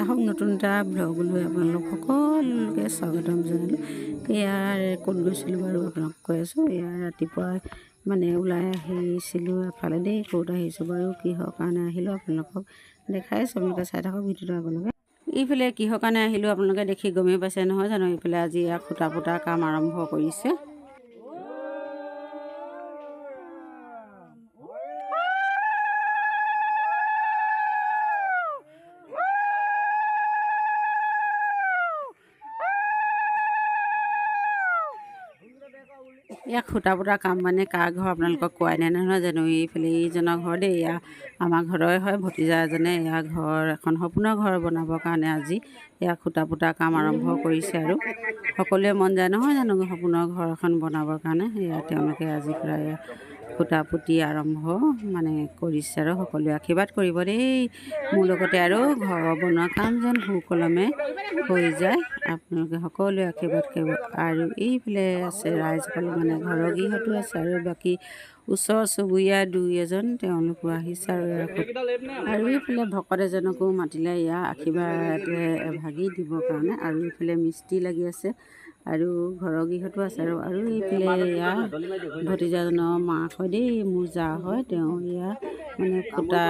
আহক নতুন এটা ব্লগ লৈ আপোনালোক সকলোকে স্বাগতম জনালোঁ। ইয়াৰ ক'ত গৈছিলোঁ বাৰু আপোনাক কৈ আছোঁ। ইয়াৰ ৰাতিপুৱা মানে ওলাই আহিছিলোঁ এফালে দেই ক'ত আহিছোঁ বাৰু কিহৰ কাৰণে আহিলোঁ আপোনালোকক দেখাই আছোঁ। আপোনালোকে চাই থাকক ভিডিঅ'টো আপোনালোকে। এইফালে কিহৰ কাৰণে আহিলোঁ আপোনালোকে দেখি গমেই পাইছে নহয় জানো? এইফালে আজি ইয়াৰ খুটা পুটা কাম আৰম্ভ কৰিছে। ইয়াক খুটা পুটা কাম মানে কাৰ ঘৰ আপোনালোকক কোৱাই নাই নহয় জানো? এইফালে এইজনৰ ঘৰ দেই এয়া আমাৰ ঘৰৰে হয় ভতিজা এজনে ইয়াৰ ঘৰ এখন সম্পূৰ্ণ ঘৰ বনাবৰ কাৰণে আজি ইয়াক খুটা পুটা কাম আৰম্ভ কৰিছে আৰু। সকলোৱে মন যায় নহয় জানো সম্পূৰ্ণ ঘৰ এখন বনাবৰ কাৰণে? এয়া তেওঁলোকে আজি প্ৰায় খুটা পুতি আৰম্ভ মানে কৰিছে আৰু সকলোৱে আশীৰ্বাদ কৰিব দেই। মোৰ লগতে আৰু ঘৰ বনোৱা কাম যেন সুকলমে হৈ যায় আপোনালোকে সকলোৱে আশীৰ্বাদ কৰিব। আৰু এইফালে আছে ৰাইজসকল মানে ঘৰৰ গৃহতো আছে আৰু বাকী ওচৰ চুবুৰীয়া দুই এজন তেওঁলোকো আহিছে আৰু আৰু এইফালে ভকত এজনকো মাতিলে ইয়াৰ আশীৰ্বাদ এভাগি দিবৰ কাৰণে। আৰু এইফালে মিস্ত্ৰী লাগি আছে। আৰু ঘৰৰ গৃহতো আছে আৰু আৰু এইফালে ইয়াৰ ভতিজাজনৰ মাক হয় দেই মোৰ জা হয় তেওঁ ইয়াৰ মানে খুটা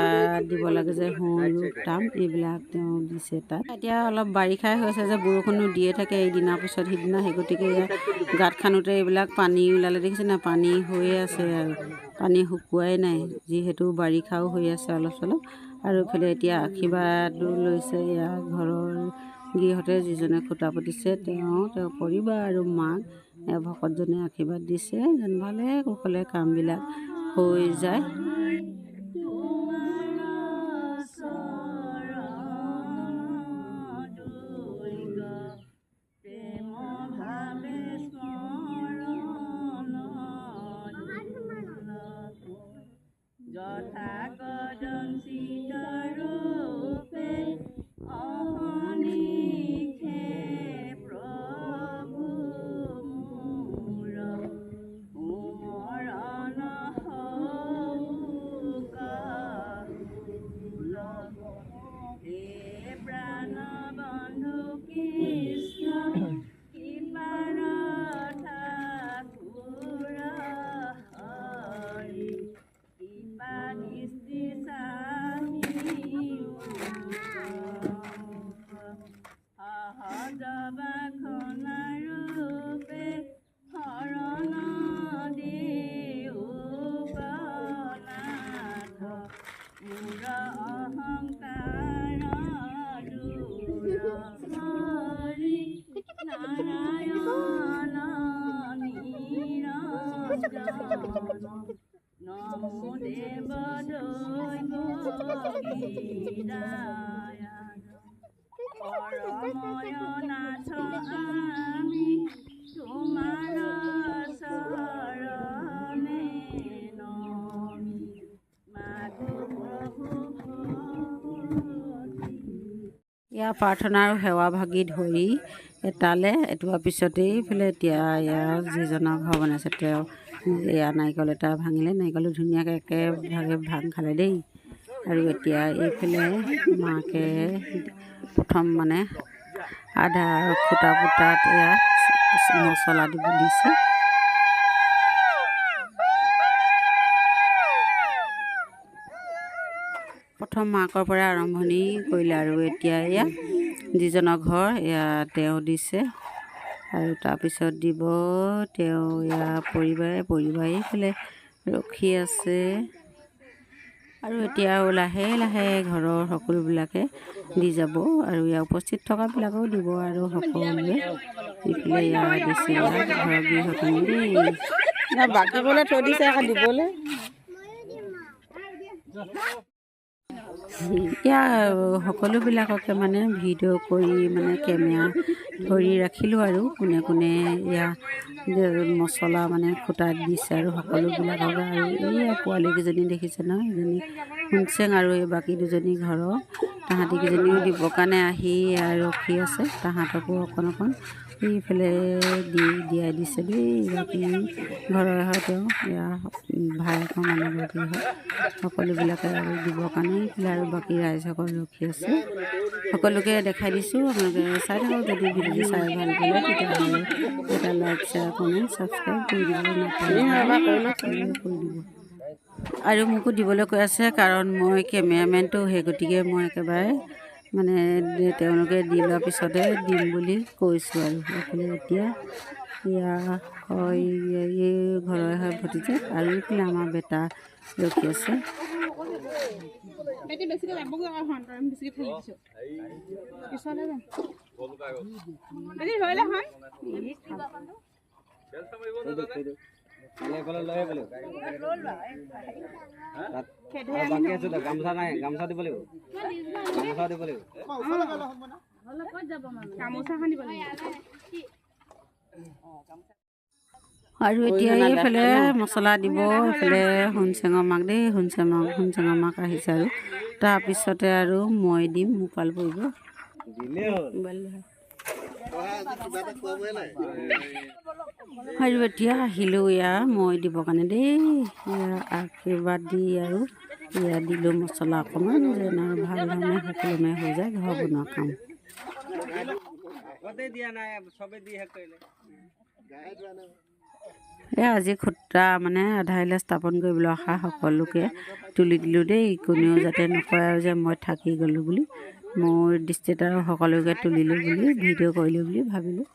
দিব লাগে যে সোণ তাম এইবিলাক তেওঁ দিছে তাত। এতিয়া অলপ বাৰিষাই হৈছে যে বৰষুণো দিয়ে থাকে এইদিনাৰ পিছত সিদিনা সেই গতিকে ইয়াৰ গাঁত খানোতে এইবিলাক পানী ওলালে দেখিছে না পানী হৈয়ে আছে আৰু পানী শুকুৱাই নাই যিহেতু বাৰিষাও হৈ আছে অলপ চলপ। আৰু এইফালে এতিয়া আশীৰ্বাদো লৈছে ইয়াৰ ঘৰৰ গৃহতে যিজনে খুটা পুতিছে তেওঁ তেওঁ পৰিবাৰ আৰু মাক ভকতজনে আশীৰ্বাদ দিছে। যেন ভালে কুশলে কামবিলাক হৈ যায়। ইয়াৰ প্ৰাৰ্থনা আৰু সেৱা ভাগি ধৰি এটালে এটোৱাৰ পিছতেই এইফালে এতিয়া ইয়াৰ যিজনৰ ঘৰ বনাইছে তেওঁ এয়া নাৰিকল এটা ভাঙিলে নাৰিকলটো ধুনীয়াকৈ একেভাগে ভাং খালে দেই। আৰু এতিয়া এইফালে মাকে প্ৰথম মানে আধা খুটা পুটাত এয়া মচলা দিব দিছে। প্ৰথম মাকৰ পৰা আৰম্ভণি কৰিলে আৰু এতিয়া এয়া যিজনৰ ঘৰ এয়া তেওঁ দিছে। আৰু তাৰপিছত দিব তেওঁ এয়া পৰিবাৰে পৰিবাৰে এইফালে ৰখি আছে। আৰু এতিয়া লাহে লাহে ঘৰৰ সকলোবিলাকে দি যাব আৰু ইয়াৰ উপস্থিত থকাবিলাকেও দিব আৰু সকলোৱে ইফালে ইয়াৰ দিছে ঘৰৰ গৃহখিনি দেই বাকিবলৈ থৈ দিছে আকৌ দিবলৈ। ইয়াৰ সকলোবিলাককে মানে ভিডিঅ' কৰি মানে কেমেৰা ধৰি ৰাখিলোঁ আৰু কোনে কোনে এয়া মচলা মানে খুটাত দিছে আৰু সকলোবিলাকক আৰু এইয়া পোৱালীকেইজনী দেখিছে ন এজনী শুনচেং আৰু এই বাকী দুজনী ঘৰৰ। তাহাঁতিকেইজনীও দিবৰ কাৰণে আহি ৰখি আছে তাহাঁতকো অকণ অকণ এইফালে দি দিয়াই দিছে দেই বাকী ঘৰৰে হয় তেওঁ এয়া ভায়েকৰ মানুহগৰাকী হয় সকলোবিলাকে আৰু দিবৰ কাৰণে এইফালে আৰু বাকী ৰাইজসকল ৰখি আছে। সকলোকে দেখাই দিছোঁ আপোনালোকে চাই থাকক যদি ভিডিঅ'টো চাই ভালো পালে তেতিয়াহ'লে এটা লাইক শ্বেয়াৰ কমেণ্ট ছাবস্ক্ৰাইব কৰি দিবলৈ নাপাহৰিব কৰি দিব। আৰু মোকো দিবলৈ কৈ আছে কাৰণ মই কেমেৰামেনটো সেই গতিকে মই একেবাৰে মানে তেওঁলোকে দি লোৱাৰ পিছতে দিম বুলি কৈছোঁ আৰু এইফালে এতিয়া। এয়া হয় এই ঘৰৰে হয় ভতিজা আৰু এইফালে আমাৰ বেটা ৰখি আছে। পিছলৈ যাম। গামোচা নাই গামোচা দিব লাগিব। গামোচা দিব লাগিব। আৰু এতিয়া এইফালে মছলা দিব এইফালে হুনচেঙৰ মাক দেই হুনচেঙৰ হুনচেঙৰ মাক আহিছে আৰু। তাৰপিছতে আৰু মই দিম মোপাল পৰিব। দিলেই হ'ল। এতিয়া আহিলোঁ এয়া মই দিবৰ কাৰণে দেই। আশীৰ্বাদ দি আৰু এয়া দিলোঁ মছলা অকণমান যেন আৰু ভাল ধৰণে সুকলমে হৈ যায় ঘৰ বনোৱা কাম। এই আজি খুটা মানে আধাৰিলে স্থাপন কৰিবলৈ অহা সকলোকে তুলি দিলোঁ দেই। কোনেও যাতে নকয় আৰু যে মই থাকি গ'লোঁ বুলি। মোৰ আৰু সকলোকে তুলিলোঁ বুলি ভিডিঅ' কৰিলোঁ বুলি ভাবিলোঁ।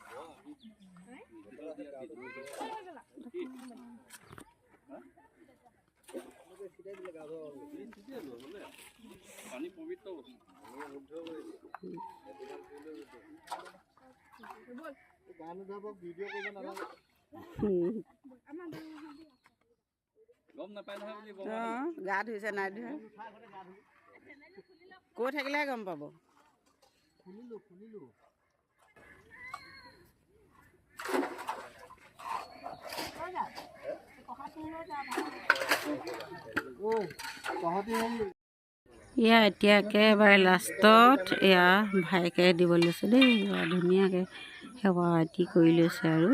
অঁ গা ধুইছে নাই ধুই কৈ থাকিলেহে গম পাব এয়া এতিয়া একেবাৰে লাষ্টত এয়া ভাইকে দিব লৈছে দেই এয়া ধুনীয়াকৈ সেৱা এটি কৰি লৈছে আৰু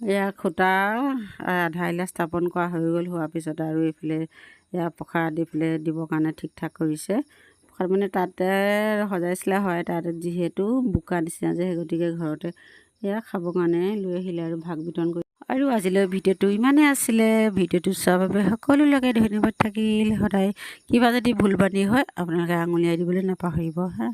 এয়া খুটা আধাৰিলে স্থাপন কৰা হৈ গ'ল হোৱাৰ পিছত আৰু এইফালে এয়া প্ৰসাদ এইফালে দিবৰ কাৰণে ঠিক ঠাক কৰিছে। প্ৰসাদ মানে তাতে সজাইছিলে হয় তাত যিহেতু বোকা নিচিনা যে সেই গতিকে ঘৰতে এয়া খাবৰ কাৰণে লৈ আহিলে আৰু ভাগ বিতৰণ কৰি। আৰু আজিলৈ ভিডিঅ'টো ইমানেই আছিলে। ভিডিঅ'টো চোৱাৰ বাবে সকলোলৈকে ধন্যবাদ থাকিল। সদায় কিবা যদি ভুল বান্ধি হয় আপোনালোকে আঙুলিয়াই দিবলৈ নাপাহৰিব হা?